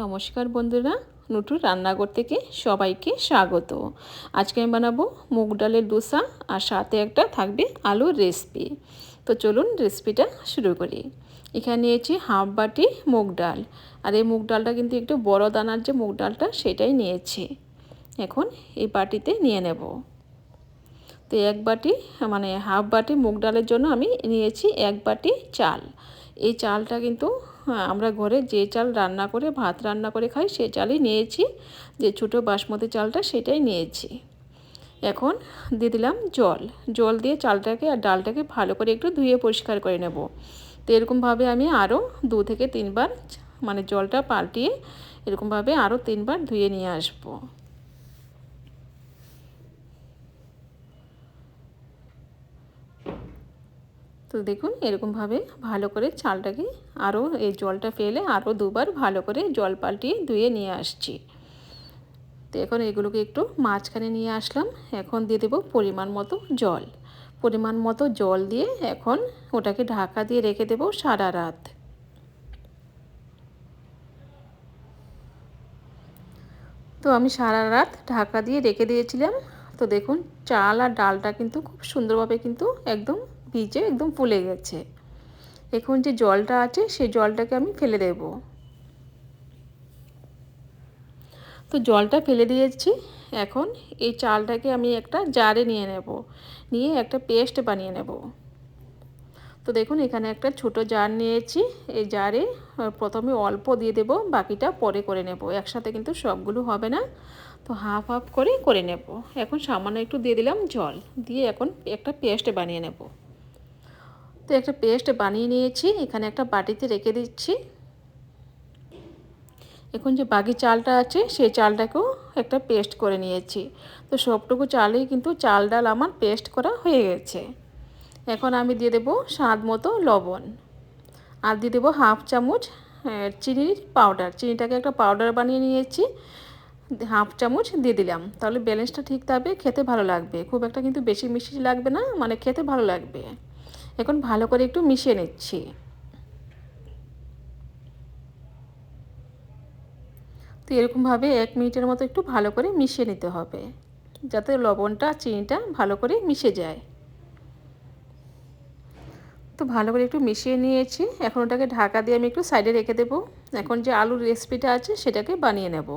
নমস্কার বন্ধুরা, নুটুর রান্নাঘর থেকে সবাইকে স্বাগত। আজকে আমি বানাবো মুগ ডালের ডোসা আর সাথে একটা থাকবে আলুর রেসিপি তো চলুন রেসিপিটা শুরু করি। এখানে নিয়েছি হাফ বাটি মুগ ডাল। আর এই মুগ ডালটা কিন্তু একটু বড় দানার যে মুগ ডালটা, সেটাই নিয়েছি। এখন এই বাটিতে নিয়ে নেব। তো এক বাটি মানে হাফ বাটি মুগ ডালের জন্য আমি নিয়েছি এক বাটি চাল। এই চালটা কিন্তু হ্যাঁ, আমরা ঘরে যে চাল রান্না করে ভাত রান্না করে খাই সে চালই নিয়েছি। যে ছোটো বাসমতি চালটা সেটাই নিয়েছি। এখন দিয়ে দিলাম জল। জল দিয়ে চালটাকে আর ডালটাকে ভালো করে একটু ধুয়ে পরিষ্কার করে নেব। তো এরকমভাবে আমি আরও দু থেকে তিনবার মানে জলটা পাল্টিয়ে এরকমভাবে আরও তিনবার ধুয়ে নিয়ে আসব। তো দেখুন, এরকমভাবে ভালো করে চালটাকে আরও এই জলটা ফেলে আরও দুবার ভালো করে জল পাল্টিয়ে ধুয়ে নিয়ে আসছি। তো এখন এগুলোকে একটু মাঝখানে নিয়ে আসলাম। এখন দিয়ে দেবো পরিমাণ মতো জল। পরিমাণ মতো জল দিয়ে এখন ওটাকে ঢাকা দিয়ে রেখে দেবো সারা রাত। তো আমি সারা রাত ঢাকা দিয়ে রেখে দিয়েছিলাম। তো দেখুন, চাল আর ডালটা কিন্তু খুব সুন্দরভাবে কিন্তু একদম ভিজে একদম ফুলে গেছে। এখন যে জলটা আছে, সেই জলটাকে আমি ফেলে দেব। তো জলটা ফেলে দিয়েছি। এখন এই চালটাকে আমি একটা জারে নিয়ে নেব। নিয়ে একটা পেস্ট বানিয়ে নেব। তো দেখুন, এখানে একটা ছোট জার নিয়েছি। এই জারে প্রথমে অল্প দিয়ে দেব, বাকিটা পরে করে নেব। একসাথে কিন্তু সবগুলো হবে না। তো হাফ হাফ করে করে নেব। এখন সামান্য একটু দিয়ে দিলাম জল। দিয়ে এখন একটা পেস্ট বানিয়ে নেব। তো একটা পেস্ট বানিয়ে নিয়েছি, এখানে একটা বাটিতে রেখে দিচ্ছি। এখন যে বাকি চালটা আছে, সেই চালটাকেও একটা পেস্ট করে নিয়েছি। তো সবটুকু চালেই কিন্তু চাল ডাল আমার পেস্ট করা হয়ে গেছে। এখন আমি দিয়ে দেবো স্বাদ মতো লবণ। আর দিয়ে দেবো হাফ চামচ চিনির পাউডার। চিনিটাকে একটা পাউডার বানিয়ে নিয়েছি, হাফ চামচ দিয়ে দিলাম। তাহলে ব্যালেন্সটা ঠিক থাকবে, খেতে ভালো লাগবে। খুব একটা কিন্তু বেশি মিষ্টি লাগবে না মানে খেতে ভালো লাগবে। এখন ভালো করে একটু মিশিয়ে নিচ্ছি। তো এরকমভাবে এক মিনিটের মতো একটু ভালো করে মিশিয়ে নিতে হবে, যাতে লবণটা, চিনিটা ভালো করে মিশে যায়। তো ভালো করে একটু মিশিয়ে নিয়েছি, এখন ওটাকে ঢাকা দিয়ে আমি একটু সাইডে রেখে দেবো। এখন যে আলুর রেসিপিটা আছে সেটাকে বানিয়ে নেব।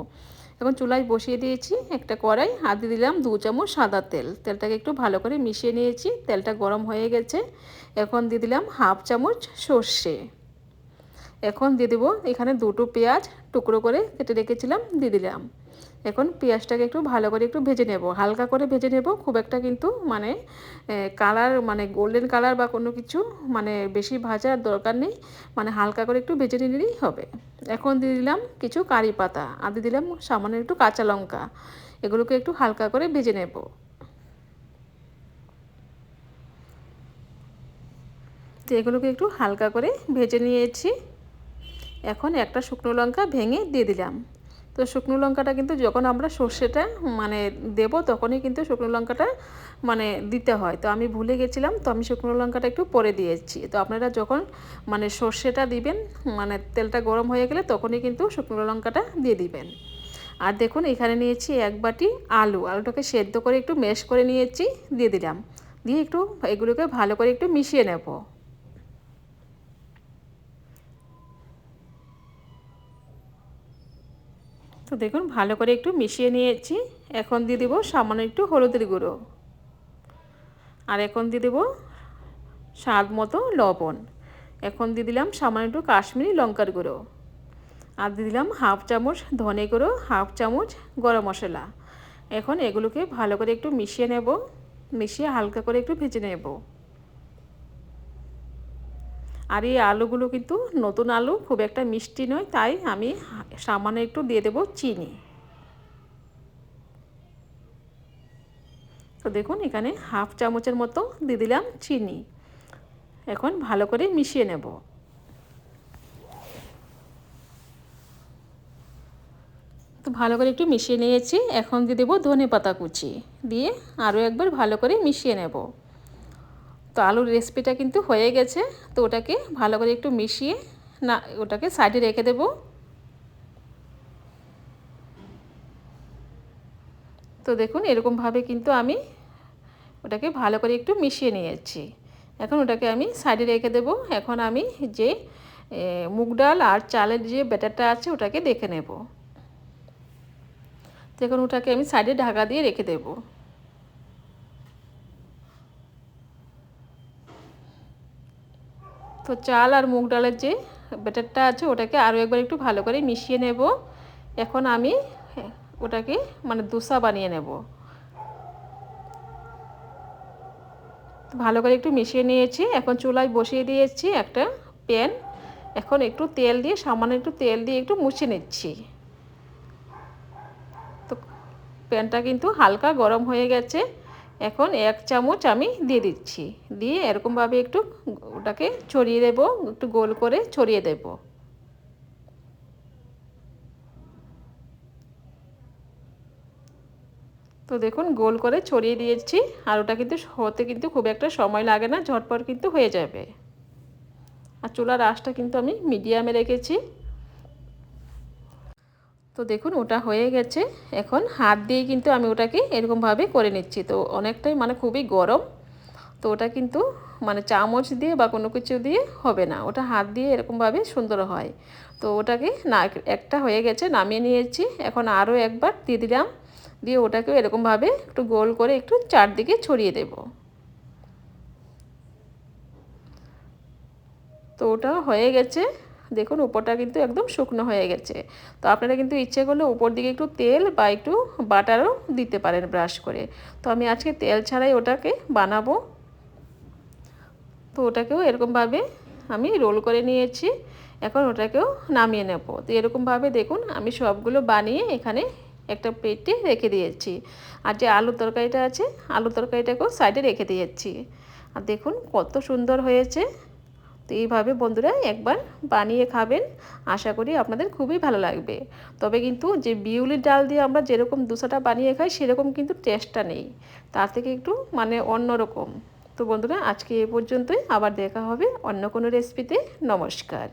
এখন চুলায় বসিয়ে দিয়েছি একটা কড়াই, হাত দিয়ে দিলাম দু চামচ সাদা তেল। তেলটাকে একটু ভালো করে মিশিয়ে নিয়েছি, তেলটা গরম হয়ে গেছে। এখন দিয়ে দিলাম হাফ চামচ সর্ষে। এখন দিয়ে দেবো এখানে দুটো পেঁয়াজ টুকরো করে কেটে রেখেছিলাম, দিয়ে দিলাম। এখন পেঁয়াজটাকে একটু ভালো করে একটু ভেজে নেব। হালকা করে ভেজে নেব, খুব একটা কিন্তু মানে কালার মানে গোল্ডেন কালার বা কোনো কিছু মানে বেশি ভাজার দরকার নেই মানে হালকা করে একটু ভেজে নিলেই হবে। এখন দিয়ে দিলাম কিছু কারি পাতা, আর দিয়ে দিলাম সামান্য একটু কাঁচা লঙ্কা, এগুলোকে একটু হালকা করে ভেজে নেব। তো এগুলোকে একটু হালকা করে ভেজে নিয়েছি। এখন একটা শুকনো লঙ্কা ভেঙে দিয়ে দিলাম। তো শুকনো লঙ্কাটা কিন্তু যখন আমরা সর্ষেটা মানে দেব তখনই কিন্তু শুকনো লঙ্কাটা মানে দিতে হয়। তো আমি ভুলে গেছিলাম, তো আমি শুকনো লঙ্কাটা একটু পরে দিয়েছি। তো আপনারা যখন মানে সর্ষেটা দিবেন মানে তেলটা গরম হয়ে গেলে তখনই কিন্তু শুকনো লঙ্কাটা দিয়ে দিবেন। আর দেখুন, এখানে নিয়েছি এক বাটি আলু। আলুটাকে সেদ্ধ করে একটু মেশ করে নিয়েছি, দিয়ে দিলাম। দিয়ে একটু এগুলোকে ভালো করে একটু মিশিয়ে নেব। তো দেখুন, ভালো করে একটু মিশিয়ে নিয়েছি। এখন দিয়ে দেবো সামান্য একটু হলুদের গুঁড়ো। আর এখন দিয়ে দেবো স্বাদ মতো লবণ। এখন দিয়ে দিলাম সামান্য একটু কাশ্মীরি লঙ্কার গুঁড়ো। আর দিয়ে দিলাম হাফ চামচ ধনে গুঁড়ো, হাফ চামচ গরম মশলা। এখন এগুলোকে ভালো করে একটু মিশিয়ে নেব। মিশিয়ে হালকা করে একটু ভেজে নেব। আর এই আলুগুলো কিন্তু নতুন আলু, খুব একটা মিষ্টি নয়, তাই আমি সামান্য একটু দিয়ে দেব চিনি। তো দেখুন, এখানে হাফ চামচের মতো দিয়ে দিলাম চিনি। এখন ভালো করে মিশিয়ে নেব। তো ভালো করে একটু মিশিয়ে নিয়েছি। এখন দিয়ে দেবো ধনে পাতা কুচি। দিয়ে আরও একবার ভালো করে মিশিয়ে নেব। তো আলুর রেসিপিটা কিন্তু হয়ে গেছে। তো ওটাকে ভালো করে একটু মিশিয়ে না, ওটাকে সাইডে রেখে দেব। তো দেখুন, এরকমভাবে কিন্তু আমি ওটাকে ভালো করে একটু মিশিয়ে নিয়েছি। এখন ওটাকে আমি সাইডে রেখে দেব। এখন আমি যে মুগ ডাল আর চালের যে ব্যাটারটা আছে, ওটাকে দেখে নেব। তো এখন ওটাকে আমি সাইডে ঢাকা দিয়ে রেখে দেবো। তো চাল আর মুগ ডালের যে ব্যাটারটা আছে, ওটাকে আরও একবার একটু ভালো করে মিশিয়ে নেব। এখন আমি ওটাকে মানে দোসা বানিয়ে নেব। ভালো করে একটু মিশিয়ে নিয়েছি। এখন চুলায় বসিয়ে দিয়েছি একটা প্যান। এখন একটু তেল দিয়ে, সামান্য একটু তেল দিয়ে একটু মুছে নিচ্ছি। তো প্যানটা কিন্তু হালকা গরম হয়ে গেছে। এখন এক চামচ আমি দিয়ে দিচ্ছি। দিয়ে এরকমভাবে একটু ওটাকে ছড়িয়ে দেব, একটু গোল করে ছড়িয়ে দেব। তো দেখুন, গোল করে ছড়িয়ে দিয়েছি, আর ওটা কিন্তু হতে কিন্তু খুব একটা সময় লাগে না, ঝটপট কিন্তু হয়ে যাবে। আর চুলার আঁচটা কিন্তু আমি মিডিয়ামে রেখেছি। তো দেখুন, ওটা হয়ে গেছে। এখন হাত দিয়ে কিন্তু আমি ওটাকে এরকমভাবে করে নিচ্ছি। তো অনেকটাই মানে খুবই গরম। তো ওটা কিন্তু মানে চামচ দিয়ে বা কোনো কিছু দিয়ে হবে না। ওটা হাত দিয়ে এরকমভাবে সুন্দর হয়। তো ওটাকে না, একটা হয়ে গেছে, নামিয়ে নিয়েছি। এখন আরও একবার দিয়ে দিলাম। দিয়ে ওটাকেও এরকমভাবে একটু গোল করে একটু চারদিকে ছড়িয়ে দেব। তো ওটা হয়ে গেছে। দেখুন, উপরটা কিন্তু একদম শুকনো হয়ে গেছে। তো আপনারা কিন্তু ইচ্ছে করলে উপর দিকে একটু তেল বা একটু বাটারও দিতে পারেন ব্রাশ করে। তো আমি আজকে তেল ছাড়াই ওটাকে বানাবো। তো ওটাকেও এরকমভাবে আমি রোল করে নিয়েছি। এখন ওটাকেও নামিয়ে নেব। তো এরকমভাবে দেখুন, আমি সবগুলো বানিয়ে এখানে একটা প্লেটে রেখে দিয়েছি। আর যে আলু তরকারিটা আছে, আলু তরকারিটাকেও সাইডে রেখে দিয়েছি। আর দেখুন, কত সুন্দর হয়েছে। তো এইভাবে বন্ধুরা একবার বানিয়ে খাবেন। আশা করি আপনাদের খুবই ভালো লাগবে। তবে কিন্তু যে বিউলির ডাল দিয়ে আমরা যেরকম দুশোটা বানিয়ে খাই, সেরকম কিন্তু টেস্টটা নেই। তার থেকে একটু মানে অন্যরকম তো বন্ধুরা, আজকে এ পর্যন্তই। আবার দেখা হবে অন্য কোনো রেসিপিতে নমস্কার।